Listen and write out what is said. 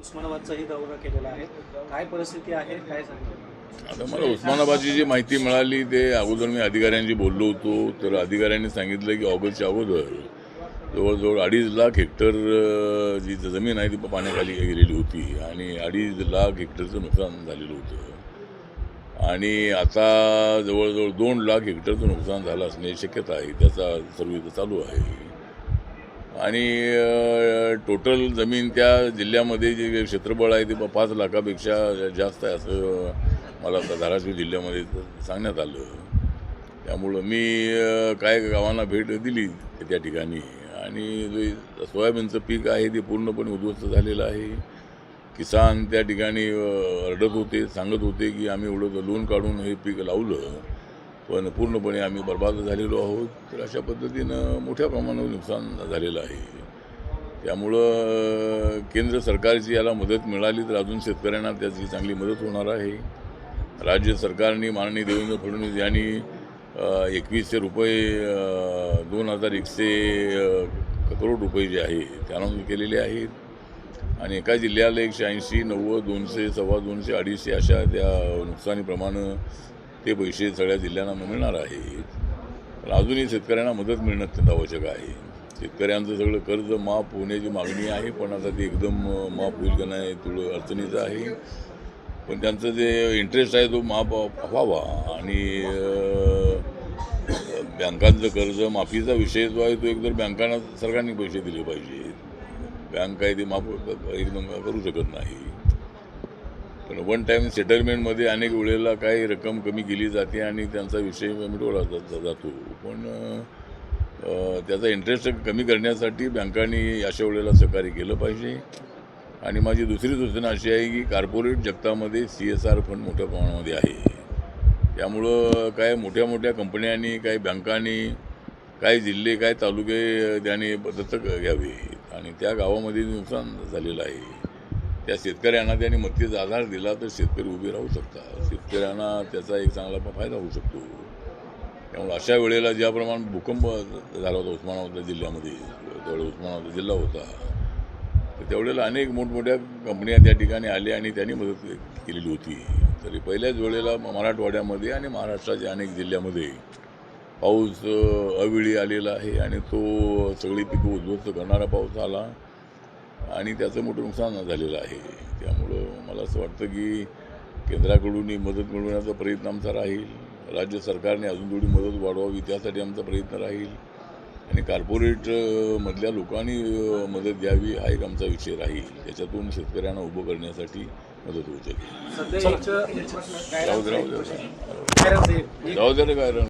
उस्मानाबादचाही दौरा केलेला आहे. काय परिस्थिती आहे काय आता मला उस्मानाबादची जी माहिती मिळाली ते अगोदर मी अधिकाऱ्यांशी बोललो होतो. तर अधिकाऱ्यांनी सांगितलं की ऑगस्टच्या अगोदर जवळजवळ अडीच लाख हेक्टर जी जमीन आहे ती पाण्याखाली गेलेली होती आणि अडीच लाख हेक्टरचं नुकसान झालेलं होतं. आणि आता जवळजवळ दोन लाख हेक्टरचं नुकसान झालं असण्याची शक्यता आहे त्याचा सर्वे चालू आहे. आणि टोटल जमीन त्या जिल्ह्यामध्ये जे क्षेत्रफळ आहे ते पाच लाखापेक्षा जास्त आहे असं मला आता धाराशिव जिल्ह्यामध्ये सांगण्यात आलं. त्यामुळं मी काय गावांना भेट दिली त्या ठिकाणी. आणि जे सोयाबीनचं पीक आहे ते पूर्णपणे उद्ध्वस्त झालेलं आहे. किसान त्या ठिकाणी रडत होते सांगत होते की आम्ही एवढं लोन काढून हे पीक लावलं. पण पूर्णपणे आम्ही बर्बाद झालेलो आहोत. तर अशा पद्धतीनं मोठ्या प्रमाणावर नुकसान झालेलं आहे. त्यामुळं केंद्र सरकारची याला मदत मिळाली तर अजून शेतकऱ्यांना त्याची चांगली मदत होणार आहे. राज्य सरकारने माननीय देवेंद्र फडणवीस यांनी एकवीसशे रुपये दोन हजार एकशे करोड रुपये जे आहे ते अनाऊन्स केलेले आहेत. आणि एका जिल्ह्याला एकशे ऐंशी नव्वद दोनशे सव्वा दोनशे अडीचशे अशा त्या नुकसानीप्रमाणे ते पैसे सगळ्या जिल्ह्यांना मिळणार आहेत. पण अजूनही शेतकऱ्यांना मदत मिळणं अत्यंत आवश्यक आहे. शेतकऱ्यांचं सगळं कर्ज माफ होण्याची मागणी आहे पण आता ते एकदम माफ होईल का नाही थोडं अडचणीचं आहे. पण त्यांचं जे इंटरेस्ट आहे तो माफ व्हावा आणि बँकांचं कर्ज माफीचा विषय जो आहे तो एकतर बँकांना सरकारने पैसे दिले पाहिजेत. बँक काही ते माफ एकदम करू शकत नाही. पण वन टाईम सेटलमेंटमध्ये अनेक वेळेला काही रक्कम कमी केली जाते आणि त्यांचा विषय मिटवला जातो. पण त्याचा इंटरेस्ट कमी करण्यासाठी बँकांनी अशा वेळेला सहकार्य केलं पाहिजे. आणि माझी दुसरी सूचना अशी आहे की कार्पोरेट जगतामध्ये सी एस आर फंड मोठ्या प्रमाणामध्ये आहे. त्यामुळं काय मोठ्या मोठ्या कंपन्यांनी काही बँकांनी काही जिल्हे काय तालुके त्याने दत्तक घ्यावे. आणि त्या गावामध्ये नुकसान झालेलं आहे. त्या शेतकऱ्यांना त्यांनी मत्तीचा आधार दिला तर शेतकरी उभे राहू शकतात. शेतकऱ्यांना त्याचा एक चांगला फायदा होऊ शकतो. त्यामुळे अशा वेळेला ज्याप्रमाणे भूकंप झाला होता उस्मानाबाद जिल्ह्यामध्ये त्यावेळेला उस्मानाबाद जिल्हा होता तर त्यावेळेला अनेक मोठमोठ्या कंपन्या त्या ठिकाणी आल्या आणि त्यांनी मदत केलेली होती. तरी पहिल्याच वेळेला म- मराठवाड्यामध्ये आणि महाराष्ट्राच्या अनेक जिल्ह्यामध्ये पाऊस अवेळी आलेला आहे आणि तो सगळी पिकं उद्ध्वस्त करणारा पाऊस आला आणि त्याचं मोठं नुकसान झालेलं आहे. त्यामुळं मला असं वाटतं की केंद्राकडूनही मदत मिळवण्याचा प्रयत्न आमचा राहील. राज्य सरकारने अजून थोडी मदत वाढवावी त्यासाठी आमचा प्रयत्न राहील. आणि कॉर्पोरेट अ, मधल्या लोकांनी मदत द्यावी हा एक आमचा विषय राहील. त्याच्यातून शेतकऱ्यांना उभं करण्यासाठी मदत होऊ शकेल. जाऊ दे, राहू दे. जाऊ दे काय